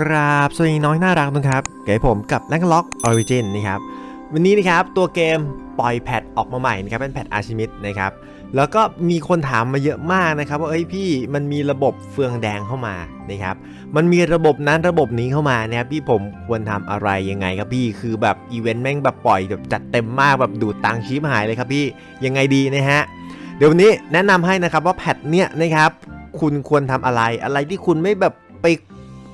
กราบสวัสดีน้อยน่ารักทุกครับเก๋ผมกับแลงล็อกออริจินนะครับวันนี้นะครับตัวเกมปล่อยแพทออกมาใหม่นะครับเป็นแพทอาร์ชิมิดนะครับแล้วก็มีคนถามมาเยอะมากนะครับว่าเอ้ยพี่มันมีระบบเฟืองแดงเข้ามานะครับมันมีระบบนั้นระบบนี้เข้ามานะครับพี่ผมควรทำอะไรยังไงครับพี่คือแบบอีเวนต์แม่งแบบปล่อยแบบจัดเต็มมากแบบดูดตังชิบหายเลยครับพี่ยังไงดีนะฮะเดี๋ยววันนี้แนะนำให้นะครับว่าแพทเนี่ยนะครับคุณควรทำอะไรอะไรที่คุณไม่แบบไป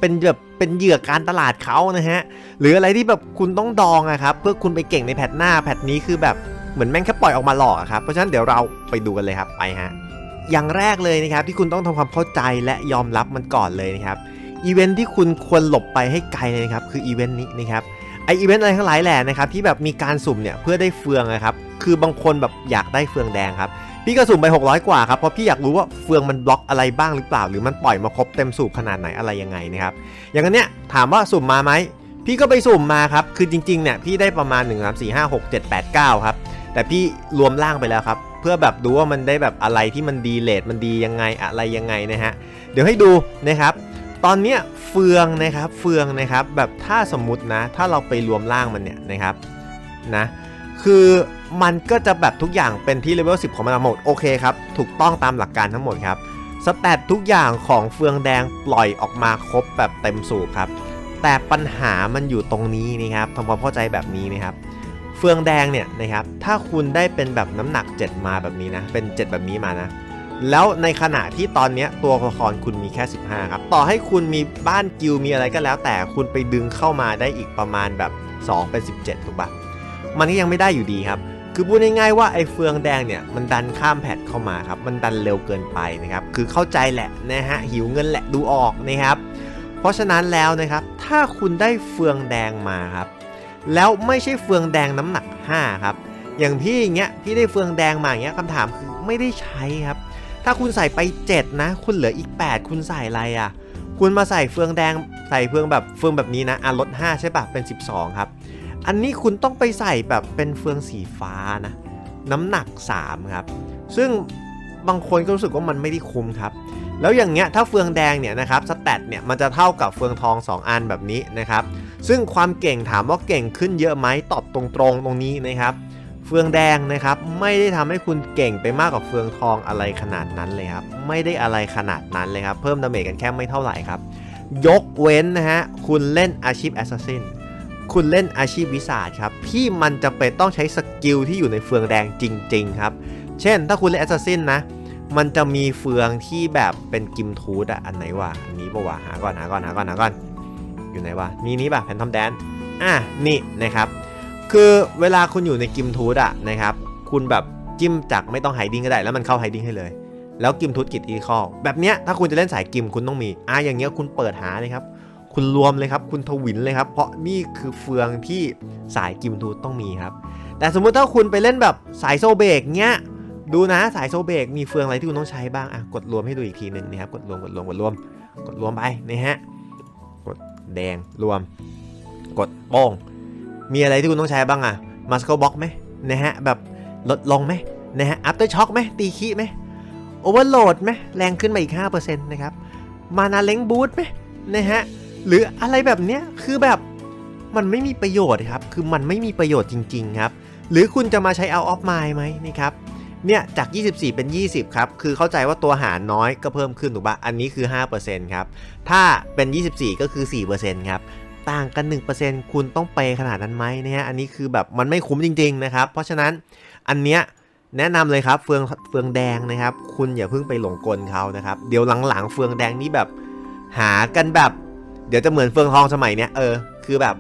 เป็นแบบเป็นเหยื่อการตลาดเขานะฮะหรืออะไรที่แบบคุณต้องดองอะครับเพื่อคุณไปเก่งในแพทหน้าแพทนี้คือแบบเหมือนแม่งแค่ปล่อยออกมาหลอกครับเพราะฉะนั้นเดี๋ยวเราไปดูกันเลยครับไปฮะอย่างแรกเลยนะครับที่คุณต้องทำความเข้าใจและยอมรับมันก่อนเลยนะครับอีเวนท์ที่คุณควรหลบไปให้ไกลเลยนะครับคืออีเวนต์นี้นะครับไออีเวนต์อะไรทั้งหลายแหล่นะครับที่แบบมีการสุ่มเนี่ยเพื่อได้เฟืองนะครับคือบางคนแบบอยากได้เฟืองแดงครับ พี่ก็สุ่มไป 600 กว่าครับเพราะพี่อยากรู้ว่าเฟืองมันบล็อกอะไรบ้างหรือเปล่า หรือมันปล่อยมาครบเต็มสูบขนาดไหนอะไรยังไงนะครับอย่างนั้นเนี้ยถามว่าสุ่มมาไหมพี่ก็ไปสุ่มมาครับคือจริงๆเนี่ยพี่ได้ประมาณ 1 3 4 5 6 7 8 9ครับแต่พี่รวมล่างไปแล้วครับเพื่อแบบดูว่ามันได้แบบอะไรที่มันดีเลทมันดียังไงอะไรยังไงนะฮะเดี๋ยวให้ดูนะครับตอนเนี้ยเฟืองนะครับเฟืองนะครับแบบถ้าสมมุตินะถ้าเราไปรวมล่างมันเนี่ยนะครับนะ คือมันก็จะแบบทุกอย่างเป็นที่เลเวล10 ของมันหมดโอเคครับ ถูกต้องตามหลักการทั้งหมดครับสแตททุกอย่างของเฟืองแดงปล่อยออกมาครบแบบเต็มสูบครับ แต่ปัญหามันอยู่ตรงนี้นะครับทำความเข้าใจแบบนี้นะครับ เฟืองแดงเนี่ยนะครับ ถ้าคุณได้เป็นแบบน้ำหนัก 7 มาแบบนี้นะ เป็น 7 แบบนี้มานะ แล้วในขณะที่ตอนนี้ตัวละครคุณมีแค่ 15 ครับ ต่อให้คุณมีบ้านกิลมีอะไรก็แล้ว แต่คุณไปดึงเข้ามาได้อีกประมาณแบบ 2 เป็น 17 ถูกปะ มันก็ยังไม่ได้อยู่ดีครับ คือพูดง่ายๆว่าไอ้เฟืองแดงเนี่ยมันดันข้ามแพทเข้ามาครับ มันดันเร็วเกินไปนะครับ คือเข้าใจแหละนะฮะหิวเงินแหละดูออกนะครับ เพราะฉะนั้นแล้วนะครับ ถ้าคุณได้เฟืองแดงมาครับ แล้วไม่ใช่เฟืองแดงน้ำหนัก 5 ครับ อย่างพี่อย่างเงี้ยพี่ได้เฟืองแดงมาอย่างเงี้ยคำถามคือไม่ได้ใช้ครับ ถ้าคุณใส่ไป 7 นะ คุณเหลืออีก 8 คุณใส่อะไรอะคุณมาใส่เฟืองแดงใส่เฟืองแบบเฟืองแบบนี้นะอะลด5ใช่ปะเป็น 12 ครับ อันนี้คุณต้องไปใส่แบบเป็นเฟืองสีฟ้านะ น้ำหนัก 3 ครับ ซึ่งบางคนก็รู้สึกว่ามันไม่ได้คุ้มครับ แล้วอย่างเงี้ยถ้าเฟืองแดงเนี่ยนะครับสแตทเนี่ยมันจะเท่ากับเฟืองทอง 2 อันแบบนี้นะครับ ซึ่งความเก่งถามว่าเก่งขึ้นเยอะไหมตอบตรงๆตรงนี้นะครับเฟืองแดงนะครับไม่ได้ทำให้คุณเก่งไปมากกว่าเฟืองทองอะไรขนาดนั้นเลยครับไม่ได้อะไรขนาดนั้นเลยครับเพิ่มดาเมจกันแค่ไม่เท่าไหร่ครับ ยกเว้นนะฮะคุณเล่นอาชีพแอสซัสซิน คุณเล่นอาชีพวิสาครับที่มันจะเป็นต้องใช้สกิลที่อยู่ในเฟืองแดงจริง ๆ ครับ เช่น ถ้าคุณเล่นแอสซัสซินนะ มันจะมีเฟืองที่แบบเป็นกิมทูดอะอันไหนวะอันนี้ปะวะหาก่อนหาก่อนหาก่อนหาก่อนอยู่ไหนวะมีนี้ปะแพนทอมแดนอะนี่นะครับ คือเวลาคุณอยู่ในกิมทูดอะนะครับ คุณแบบจิ้มจากไม่ต้องไฮดิ้งก็ได้ แล้วมันเข้าไฮดิ้งให้เลย แล้วกิมทูดกิดอีคอลแบบเนี้ยถ้าคุณจะเล่นสายกิมคุณต้องมีอะอย่างเงี้ยคุณเปิดหาเลยครับ คุณรวมเลยครับ คุณทวินเลยครับ เพราะนี่คือเฟืองที่สายกิมทูต้องมีครับ แต่สมมุติถ้าคุณไปเล่นแบบสายโซเบกเนี้ย ดูนะสายโซเบกมีเฟืองอะไรที่คุณต้องใช้บ้าง อะ กดรวมให้ดูอีกทีหนึ่งนะครับ กดรวม กดรวม กดรวม กดรวมไปนะฮะ กดแดงรวม กดโป้ง มีอะไรที่คุณต้องใช้บ้างอะมาสโกบ็อกไหมนะฮะ แบบลดลงไหมนะฮะ อัพเตอร์ช็อคไหมตีคีไหมโอเวอร์โหลดไหมแรงขึ้นมาอีก5%นะครับ มานาเล้งบูทไหมนะฮะ หรืออะไรแบบเนี้ยคือแบบมันไม่มีประโยชน์ครับ คือมันไม่มีประโยชน์จริง ๆ ครับ หรือคุณจะมาใช้เอาออฟไมล์ไหมนี่ครับ เนี่ย จาก 24 เป็น 20 ครับ คือเข้าใจว่าตัวหารน้อยก็เพิ่มขึ้นถูกปะอันนี้คือ 5%ครับ ถ้าเป็น 24 ก็คือ 4%ครับ ต่างกัน 1%คุณต้องเปขนาดนั้นไหมนะฮะ อันนี้คือแบบมันไม่คุ้มจริง ๆ นะครับ เพราะฉะนั้นอันเนี้ยแนะนำเลยครับเฟืองเฟืองแดงนะครับ คุณอย่าเพิ่งไปหลงกลเขานะครับ เดี๋ยวหลังๆ เฟืองแดงนี่แบบหากันแบบ ดี๋ยวจะเหมือนเฟืองทองสมัยเนี้ยเออคือแบบ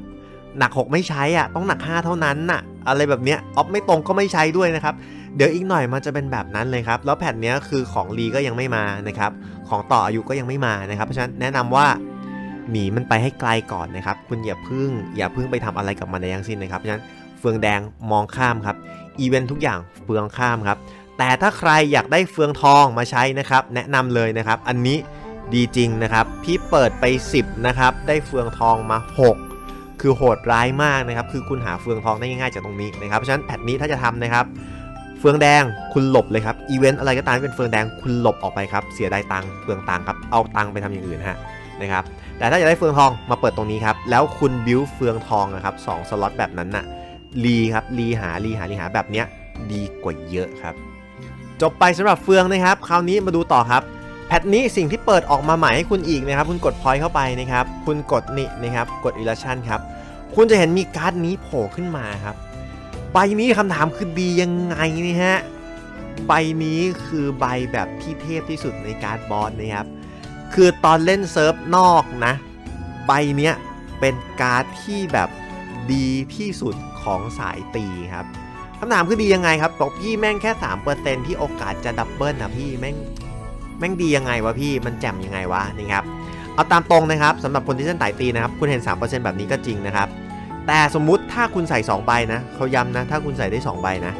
หนัก 6 ไม่ใช้อะต้องหนัก 5 เท่านั้นน่ะ อะไรแบบเนี้ยออฟไม่ตรงก็ไม่ใช้ด้วยนะครับ เดี๋ยวอีกหน่อยมันจะเป็นแบบนั้นเลยครับ แล้วแผ่นเนี้ยคือของรีก็ยังไม่มานะครับ ของต่ออายุก็ยังไม่มานะครับ เพราะฉะนั้นแนะนำว่าหนีมันไปให้ไกลก่อนนะครับ คุณอย่าพึ่งอย่าพึ่งไปทำอะไรกับมันในทั้งสิ้นนะครับ เพราะฉะนั้นเฟืองแดงมองข้ามครับ อีเวนต์ทุกอย่างเฟืองข้ามครับ แต่ถ้าใครอยากได้เฟืองทองมาใช้นะครับ แนะนำเลยนะครับ อันนี้ ดีจริงนะครับ พี่เปิดไป 10 นะครับ ได้เฟืองทองมา 6 คือโหดร้ายมากนะครับ คือคุณหาเฟืองทองได้ง่ายๆจากตรงนี้นะครับ เพราะฉะนั้นแพทนี้ถ้าจะทำนะครับ เฟืองแดงคุณหลบเลยครับ อีเวนต์อะไรก็ตามที่เป็นเฟืองแดงคุณหลบออกไปครับ เสียดายตังค์เปลืองตังค์ครับ เอาตังค์ไปทำอย่างอื่นฮะนะครับ แต่ถ้าอยากได้เฟืองทองมาเปิดตรงนี้ครับ แล้วคุณบิวเฟืองทองนะครับสองสล็อตแบบนั้นน่ะรีครับรีหารีหารีหาแบบเนี้ยดีกว่าเยอะครับ จบไปสำหรับเฟืองนะครับ คราวนี้มาดูต่อครับ แพทนี้สิ่งที่เปิดออกมาใหม่ให้คุณอีกนะครับ คุณกดพอยต์เข้าไปนะครับ คุณกดนี่นะครับ กดอิเลชันครับ คุณจะเห็นมีการ์ดนี้โผล่ขึ้นมาครับ ใบนี้คำถามคือดียังไงนี่ฮะ ใบนี้คือใบแบบที่เทพที่สุดในการ์ดบอสนะครับ คือตอนเล่นเซิร์ฟนอกนะ ใบเนี้ยเป็นการ์ดที่แบบดีที่สุดของสายตีครับคำถามคือดียังไงครับบอกพี่แม่งแค่ 3%ที่โอกาสจะดับเบิลนะพี่แม่ง แม่งดียังไงวะพี่มันแจ่มยังไงวะนี่ครับเอาตามตรงนะครับสำหรับคนที่เล่นไต่ตีนะครับคุณเห็น 3%แบบนี้ก็จริงนะครับแต่สมมุติถ้าคุณใส่ 2 ใบนะเขาย้ำนะถ้าคุณใส่ได้ 2 ใบนะ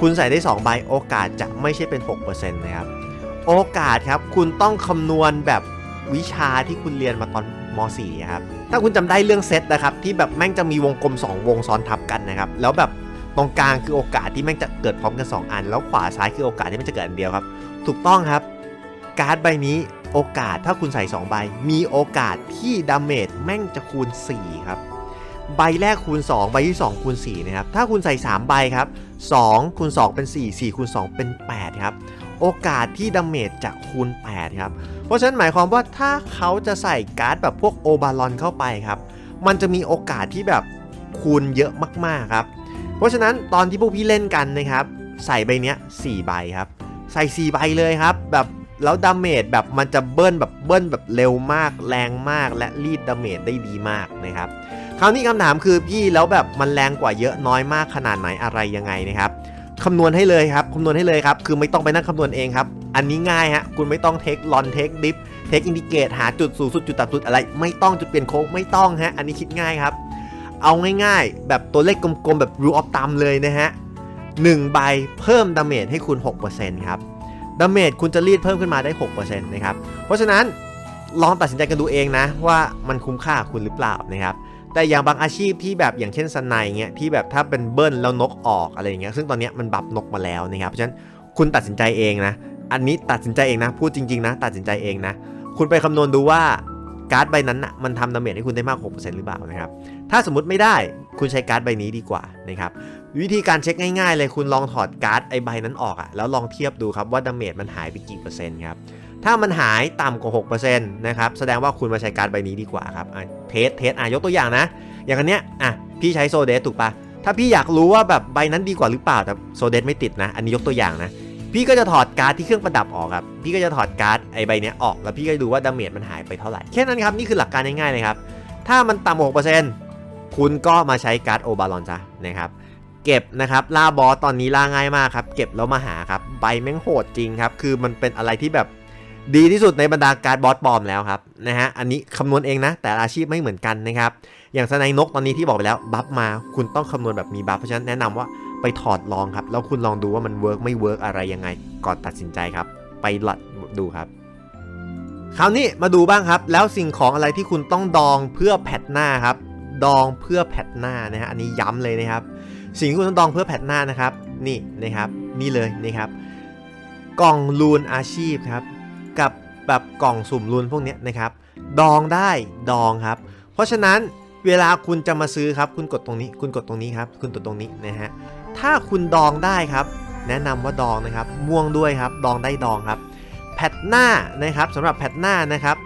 คุณใส่ได้ 2 ใบโอกาสจะไม่ใช่เป็น 6%นะครับโอกาสครับคุณต้องคำนวณแบบวิชาที่คุณเรียนมาตอนม .4 ครับถ้าคุณจำได้เรื่องเซตนะครับที่แบบแม่งจะมีวงกลม 2 วงซ้อนทับกันนะครับแล้วแบบตรงกลางคือโอกาสที่แม่งจะเกิดพร้อมกัน 2 อัน แล้วขวาซ้ายคือโอกาสที่มันจะเกิดอันเดียวครับ ถูกต้องครับ การ์ดใบนี้โอกาสถ้าคุณใส่ 2 ใบ มีโอกาสที่ดาเมจแม่งจะคูณ 4 ครับ ใบแรกคูณ 2 ใบที่ 2 คูณ 4 นะครับ ถ้าคุณใส่ 3 ใบครับ 2 คูณ 2 เป็น 4 4 คูณ 2 เป็น 8 ครับ โอกาสที่ดาเมจจะคูณ 8 ครับ เพราะฉะนั้นหมายความว่าถ้าเขาจะใส่การ์ดแบบพวกโอบาลอนเข้าไปครับ มันจะมีโอกาสที่แบบคูณเยอะมากๆครับ เพราะฉะนั้นตอนที่พวกพี่เล่นกันนะครับ ใส่ใบเนี้ย4ใบครับ ใส่ 4 ใบเลยครับแบบ แล้วดาเมจแบบมันจะเบิ้ลแบบเบิ้ลแบบเร็วมากแรงมากและรีดดาเมจได้ดีมากนะครับคราวนี้คำถามคือพี่แล้วแบบมันแรงกว่าเยอะน้อยมากขนาดไหนอะไรยังไงนะครับคำนวณให้เลยครับคำนวณให้เลยครับ คือไม่ต้องไปนั่งคำนวณเองครับ อันนี้ง่ายฮะ คุณไม่ต้องเทคลอนเทคดิฟเทคอินดิเกตหาจุดสูงสุดจุดต่ำสุดอะไร ไม่ต้องจุดเปลี่ยนโค้งไม่ต้องฮะ อันนี้คิดง่ายครับ เอาง่ายๆ แบบตัวเลขกลมๆ แบบ rule of thumb เลยนะฮะ1ใบเพิ่มดาเมจให้คุณ 6%ครับ ดาเมจคุณจะรีดเพิ่มขึ้นมาได้ 6%นะครับ เพราะฉะนั้นลองตัดสินใจกันดูเองนะ ว่ามันคุ้มค่าคุณหรือเปล่านะครับแต่อย่างบางอาชีพที่แบบอย่างเช่นสไนเงี้ยที่แบบถ้าเป็นเบิ้ลแล้วนกออกอะไรอย่างเงี้ยซึ่งตอนนี้มันบับนกมาแล้วนะครับเพราะฉะนั้นคุณตัดสินใจเองนะ อันนี้ตัดสินใจเองนะ พูดจริงๆนะ ตัดสินใจเองนะ คุณไปคำนวณดูว่าการ์ดใบนั้นนะมันทำดาเมจให้คุณได้มาก 6%หรือเปล่านะครับ ถ้าสมมติไม่ได้คุณใช้การ์ดใบนี้ดีกว่านะครับ วิธีการเช็คง่ายๆเลยคุณลองถอดการ์ดไอใบนั้นออกอะแล้วลองเทียบดูครับว่าดาเมจมันหายไปกี่เปอร์เซ็นต์ครับถ้ามันหายต่ำกว่า6%นะครับแสดงว่าคุณมาใช้การ์ดใบนี้ดีกว่าครับเทสเทสอะยกตัวอย่างนะ อย่างอันเนี้ยอะพี่ใช้โซเดสถูกปะถ้าพี่อยากรู้ว่าแบบใบนั้นดีกว่าหรือเปล่าแต่โซเดสไม่ติดนะ อันนี้ยกตัวอย่างนะ พี่ก็จะถอดการ์ดที่เครื่องประดับออกครับพี่ก็จะถอดการ์ดไอใบเนี้ยออกแล้วพี่ก็ดูว่าดาเมจมันหายไปเท่าไหร่แค่นั้นครับนี่คือหลักการง่ายๆเลยครับถ้ามันต่ำกว่า6%คุณก็มาใช้การ์ดโอบาลอนซะนะครับ เก็บนะครับล่าบอสตอนนี้ล่าง่ายมากครับ เก็บแล้วมาหาครับใบแม่งโหดจริงครับ คือมันเป็นอะไรที่แบบดีที่สุดในบรรดาการบอสปลอมแล้วครับนะฮะอันนี้คำนวณเองนะ แต่อาชีพไม่เหมือนกันนะครับ อย่างสไนนกตอนนี้ที่บอกไปแล้วบัฟมาคุณต้องคำนวณแบบมีบัฟเพราะฉะนั้นแนะนำว่าไปถอดลองครับ แล้วคุณลองดูว่ามันเวิร์กไม่เวิร์กอะไรยังไง ก่อนตัดสินใจครับ ไปหลัดดูครับคราวนี้มาดูบ้างครับ แล้วสิ่งของอะไรที่คุณต้องดองเพื่อแพทหน้าครับ ดองเพื่อแพทหน้านะฮะอันนี้ย้ำเลยนะครับ สิ่งที่คุณต้องดองเพื่อแพทหน้านะครับ นี่นะครับ นี่เลยนะครับ กล่องลูนอาชีพครับ กับแบบกล่องสุ่มลูนพวกนี้นะครับ ดองได้ดองครับ เพราะฉะนั้นเวลาคุณจะมาซื้อครับ คุณกดตรงนี้ คุณกดตรงนี้ครับ คุณกดตรงนี้นะฮะ ถ้าคุณดองได้ครับ แนะนำว่าดองนะครับ ม่วงด้วยครับ ดองได้ดองครับ แพทหน้านะครับสำหรับแพทหน้านะครับ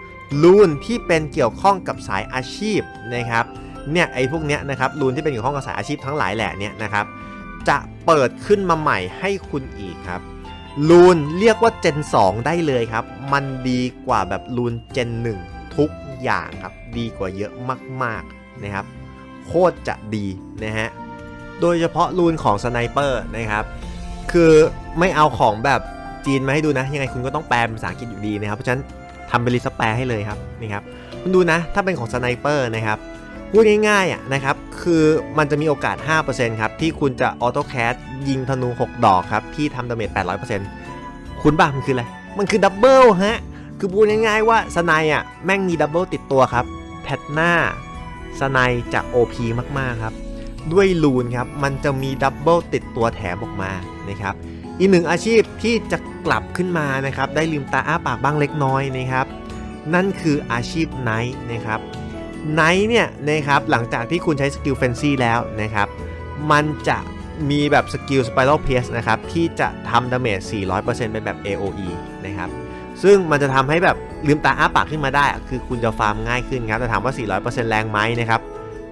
รูนที่เป็นเกี่ยวข้องกับสายอาชีพนะครับ เนี่ยไอ้พวกเนี้ยนะครับรูนที่เป็นเกี่ยวข้องกับสายอาชีพทั้งหลายแหละเนี่ยนะครับจะเปิดขึ้นมาใหม่ให้คุณอีกครับรูนเรียกว่า Gen 2ได้เลยครับ มันดีกว่าแบบรูน Gen 1ทุกอย่างครับ ดีกว่าเยอะมากๆนะครับ โคตรจะดีนะฮะ โดยเฉพาะรูนของสไนเปอร์นะครับ คือไม่เอาของแบบจีนมาให้ดูนะ ยังไงคุณก็ต้องแปลเป็นภาษาอังกฤษอยู่ดีนะครับ เพราะฉะนั้นทำเป็นลิสแปลให้เลยครับนี่ครับ คุณดูนะ ถ้าเป็นของสไนเปอร์นะครับ พูดง่ายๆอะนะครับ คือมันจะมีโอกาส 5%ครับ ที่คุณจะออโต้แคสยิงธนู 6 ดอกครับ ที่ทำดาเมจ 800%คุณบ้ามันคืออะไร มันคือดับเบิลฮะ คือพูดง่ายๆว่าสไนอะ แม่งมีดับเบิลติดตัวครับ แพทหน้าสไนจะ OP มากๆครับ ด้วยลูนครับ มันจะมีดับเบิลติดตัวแถมออกมานะครับ อีกหนึ่งอาชีพที่จะกลับขึ้นมานะครับ ได้ลืมตาอ้าปากบ้างเล็กน้อยนะครับ นั่นคืออาชีพไนท์นะครับ ไนท์เนี่ยนะครับหลังจากที่คุณใช้สกิลเฟนซี่แล้วนะครับมันจะมีแบบสกิลสไปรัลเพสนะครับที่จะทำดาเมจ 400%เป็นแบบ AOE นะครับซึ่งมันจะทำให้แบบลืมตาอ้าปากขึ้นมาได้ คือคุณจะฟาร์มง่ายขึ้นครับ แต่ถามว่า 400%แรงไหมนะครับ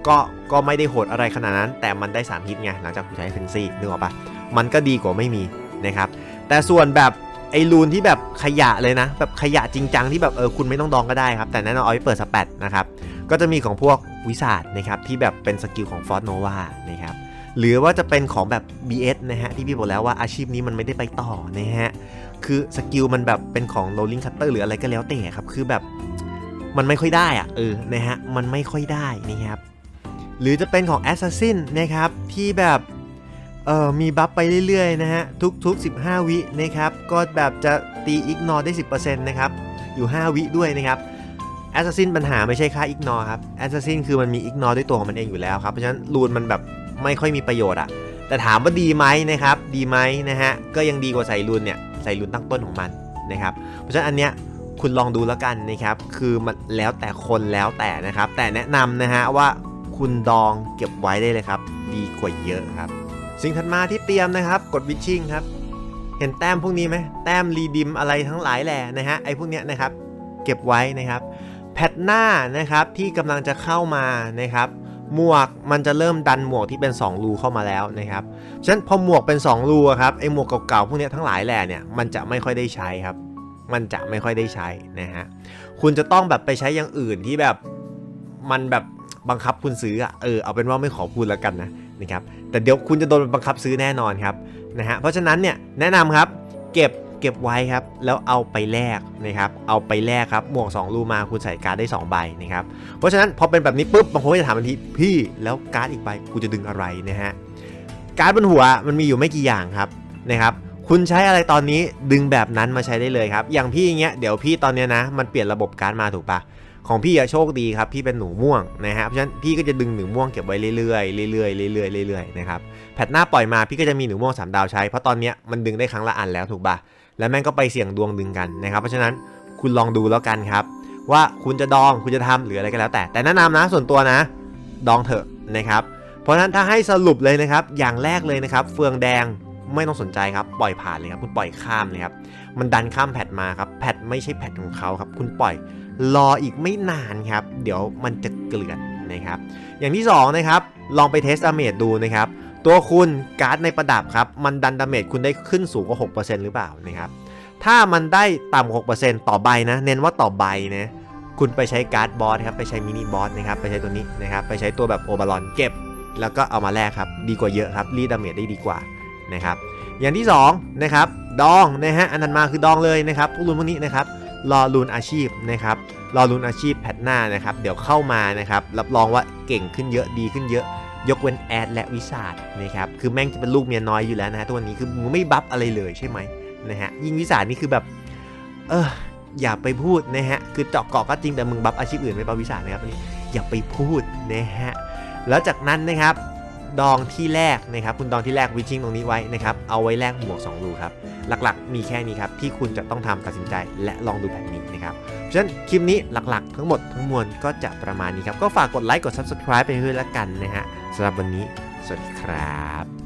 ก็ก็ไม่ได้โหดอะไรขนาดนั้น แต่มันได้ 3 ฮิตไงหลังจากคุณใช้เฟนซี่นึกออกปะมันก็ดีกว่าไม่มีนะครับแต่ส่วนแบบไอ้รูนที่แบบขยะเลยนะ แบบขยะจริงจังที่แบบเออคุณไม่ต้องดองก็ได้ครับ แต่แนะนำเอาไปเปิดสเปดนะครับ ก็จะมีของพวกวิสาดนะครับที่แบบเป็นสกิลของฟอร์โนวานะครับหรือว่าจะเป็นของแบบ BS นะฮะที่พี่บอกแล้วว่าอาชีพนี้มันไม่ได้ไปต่อนะฮะคือสกิลมันแบบเป็นของ rolling cutter หรืออะไรก็แล้วแต่ครับคือแบบมันไม่ค่อยได้อะเออนะฮะมันไม่ค่อยได้นะครับหรือจะเป็นของ assassin นะครับที่แบบเออมีบัฟไปเรื่อยๆนะฮะทุกๆ 15 วินะครับก็แบบจะตี ignore ได้ 10%นะครับอยู่ 5 วิด้วยนะครับ Assassin ปัญหาไม่ใช่ค่า ignore ครับ Assassin คือมันมี ignore ด้วยตัวของมันเองอยู่แล้วครับ เพราะฉะนั้นรูนมันแบบไม่ค่อยมีประโยชน์อะแต่ถามว่าดีไหมนะครับ ดีไหมนะฮะ ก็ยังดีกว่าใส่รูนเนี่ย ใส่รูนตั้งต้นของมันนะครับ เพราะฉะนั้นอันเนี้ยคุณลองดูแล้วกันนะครับ คือมันแล้วแต่คนแล้วแต่นะครับ แต่แนะนำนะฮะว่าคุณดองเก็บไว้ได้เลยครับ ดีกว่าเยอะครับ สิ่งถัดมาที่เตรียมนะครับ กดวิชชิ่งครับ เห็นแต้มพวกนี้ไหมแต้มรีดิมอะไรทั้งหลายแหล่นะฮะ ไอ้พวกเนี้ยนะครับ เก็บไว้นะครับ แพทหน้านะครับที่กำลังจะเข้ามานะครับหมวกมันจะเริ่มดันหมวกที่เป็น 2 รูเข้ามาแล้วนะครับ ฉะนั้นพอหมวกเป็น 2 รูครับไอหมวกเก่าๆพวกนี้ทั้งหลายแหล่เนี่ยมันจะไม่ค่อยได้ใช้ครับ มันจะไม่ค่อยได้ใช้นะฮะ คุณจะต้องแบบไปใช้อย่างอื่นที่แบบมันแบบบังคับคุณซื้ออะเออเอาเป็นว่าไม่ขอพูดแล้วกันนะนะครับ แต่เดี๋ยวคุณจะโดนบังคับซื้อแน่นอนครับนะฮะ เพราะฉะนั้นเนี่ยแนะนำครับเก็บ เก็บไว้ครับ แล้วเอาไปแลกนะครับ เอาไปแลกครับ หมวก2รูมาคุณใส่การ์ดได้ 2 ใบนะครับ เพราะฉะนั้นพอเป็นแบบนี้ปุ๊บบางคนก็จะถามทันทีพี่แล้วการ์ดอีกใบกูจะดึงอะไรนะฮะ การ์ดบนหัวมันมีอยู่ไม่กี่อย่างครับนะครับ คุณใช้อะไรตอนนี้ดึงแบบนั้นมาใช้ได้เลยครับ อย่างพี่อย่างเงี้ยเดี๋ยวพี่ตอนเนี้ยนะ มันเปลี่ยนระบบการ์ดมาถูกปะของพี่อะโชคดีครับพี่เป็นหนูม่วงนะฮะเพราะฉะนั้นพี่ก็จะดึงหนูม่วงเก็บไว้เรื่อยๆเรื่อยๆเรื่อยๆเรื่อยๆนะครับแพทหน้าปล่อยมาพี่ก็จะมีหนูม่วงสามดาวใช้เพราะตอนเนี้ยมันดึงได้ครั้งละอันแล้วถูกปะ แล้วแม่งก็ไปเสี่ยงดวงดึงกันนะครับ เพราะฉะนั้นคุณลองดูแล้วกันครับ ว่าคุณจะดองคุณจะทำหรืออะไรก็แล้ว แต่แต่แนะนำนะส่วนตัวนะ ดองเถอะนะครับ เพราะฉะนั้นถ้าให้สรุปเลยนะครับ อย่างแรกเลยนะครับ เฟืองแดงไม่ต้องสนใจครับปล่อยผ่านเลยครับคุณปล่อยข้ามเลยครับมันดันข้ามแพทมาครับแพทไม่ใช่แพทของเขาครับคุณปล่อยรออีกไม่นานครับ เดี๋ยวมันจะเกลื่อนนะครับ อย่างที่สองนะครับลองไปเทสดาเมจดูนะครับ ตัวคุณการ์ดในประดับครับ มันดันดาเมจคุณได้ขึ้นสูงกว่า 6%หรือเปล่านะครับถ้ามันได้ต่ำกว่า6%ต่อใบนะ เน้นว่าต่อใบนะคุณไปใช้การ์ดบอสครับไปใช้มินิบอสนะครับไปใช้ตัวนี้นะครับไปใช้ตัวแบบโอบาลอนเก็บ แล้วก็เอามาแลกครับดีกว่าเยอะครับรีดดาเมจได้ดีกว่านะครับอย่างที่2นะครับดองนะฮะอันนั้นมาคือดองเลยนะครับพวกรุนพวกนี้นะครับรอรุนอาชีพนะครับรอรุนอาชีพแพทหน้านะครับเดี๋ยวเข้ามานะครับรับรองว่าเก่งขึ้นเยอะดีขึ้นเยอะ ยกเว้นแอดและวิสาดนะครับคือแม่งจะเป็นลูกเมียน้อยอยู่แล้วนะฮะทุกวันนี้คือมึงไม่บัฟอะไรเลยใช่ไหมนะฮะยิ่งวิสาดนี่คือแบบเอออย่าไปพูดนะฮะคือเจาะเกาะก็จริงแต่มึงบัฟอาชีพอื่นไม่บัฟวิสาดนะครับอันนี้อย่าไปพูดนะฮะแล้วจากนั้นนะครับ ดองที่แรกนะครับ คุณดองที่แรกวิชิ่งตรงนี้ไว้นะครับ เอาไว้แลกหมวก2รูครับ หลักๆ มีแค่นี้ครับ ที่คุณจะต้องทำตัดสินใจและลองดูแบบนี้นะครับ เพราะฉะนั้นคลิปนี้หลักๆ ทั้งหมดทั้งมวลก็จะประมาณนี้ครับ ก็ฝากกดไลค์กด subscribe ไปด้วยละกันนะฮะสำหรับวันนี้ สวัสดีครับ